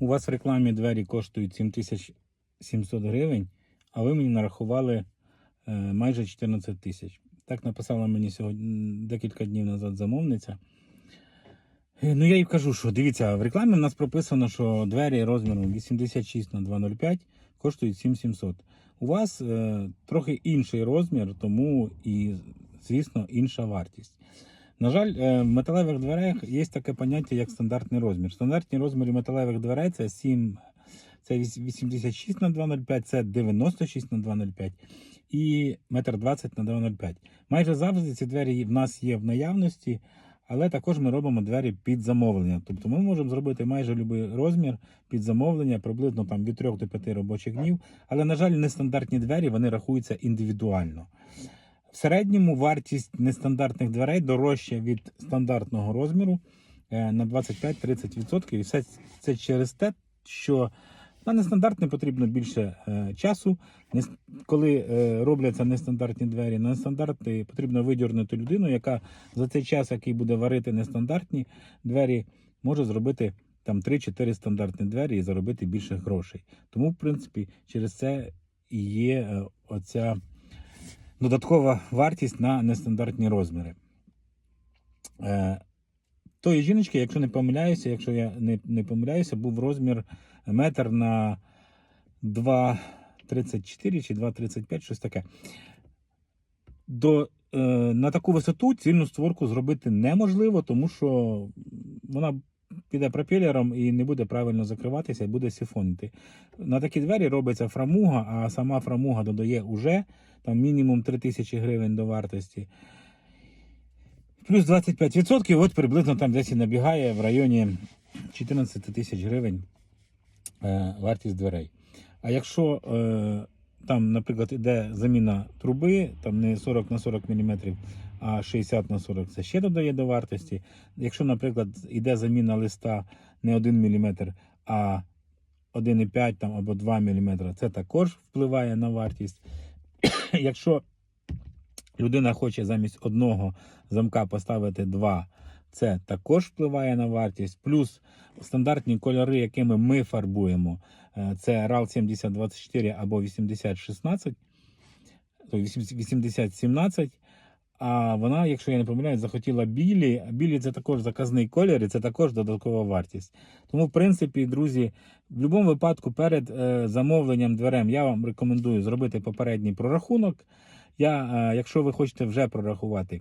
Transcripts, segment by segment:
у вас в рекламі двері коштують 7700 гривень, а ви мені нарахували е, майже 14 тисяч. Так написала мені сьогодні декілька днів назад замовниця. Е, Ну, я їй кажу, що дивіться, в рекламі в нас прописано, що двері розміром 86 на 205 коштують 7700. У вас е, трохи інший розмір, тому і, звісно, інша вартість. На жаль, е, в металевих дверях є таке поняття, як стандартний розмір. Стандартні розміри металевих дверей це 7, це 86 на 205, це 96 на 205 і 1,20 м на 205. Майже завжди ці двері в нас є в наявності, але також ми робимо двері під замовлення. Тобто ми можемо зробити майже будь-який розмір під замовлення, приблизно там від 3 до 5 робочих днів. Але, на жаль, нестандартні двері вони рахуються індивідуально. Середньому вартість нестандартних дверей дорожча від стандартного розміру е, на 25-30%. І все це через те, що на нестандартне потрібно більше е, часу. Коли е, робляться нестандартні двері, на нестандартні потрібно видірнути людину, яка за цей час, який буде варити нестандартні двері, може зробити там 3-4 стандартні двері і заробити більше грошей. Тому, в принципі, через це і є оця додаткова вартість на нестандартні розміри. Е, тої жіночки, якщо не помиляюся, якщо я не, не помиляюся, був розмір метр на 2,34 чи 2,35, щось таке. До, е, на таку висоту цільну створку зробити неможливо, тому що вона піде пропелером і не буде правильно закриватися, і буде сифонити. На такі двері робиться фрамуга, а сама фрамуга додає уже там мінімум 3000 гривень до вартості. Плюс 25%, от приблизно там десь і набігає в районі 14 тисяч гривень е, вартість дверей. А якщо е, там, наприклад, іде заміна труби, там не 40 на 40 мм, а 60 на 40 це ще додає до вартості. Якщо, наприклад, іде заміна листа не 1 мм, а 1,5 там, або 2 мм, це також впливає на вартість. Якщо людина хоче замість одного замка поставити два, це також впливає на вартість. Плюс стандартні кольори, якими ми фарбуємо, е, це RAL 7024 або 8016, то 8017. А вона, якщо я не помиляюсь, захотіла білі. Білі це також заказний колір, і це також додаткова вартість. Тому, в принципі, друзі, в будь-якому випадку перед е, замовленням дверем я вам рекомендую зробити попередній прорахунок. Я, е, якщо ви хочете вже прорахувати,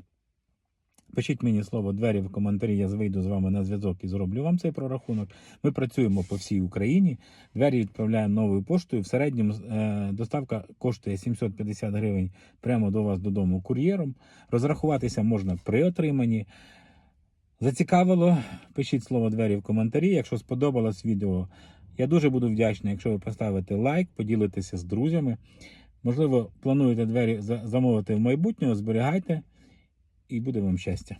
пишіть мені слово двері в коментарі, я вийду з вами на зв'язок і зроблю вам цей прорахунок. Ми працюємо по всій Україні. Двері відправляємо новою поштою. В середньому е, доставка коштує 750 гривень прямо до вас додому кур'єром. Розрахуватися можна при отриманні. Зацікавило? Пишіть слово двері в коментарі. Якщо сподобалось відео, я дуже буду вдячний, якщо ви поставите лайк, поділитеся з друзями. Можливо, плануєте двері замовити в майбутнього, зберігайте і буде вам щастя.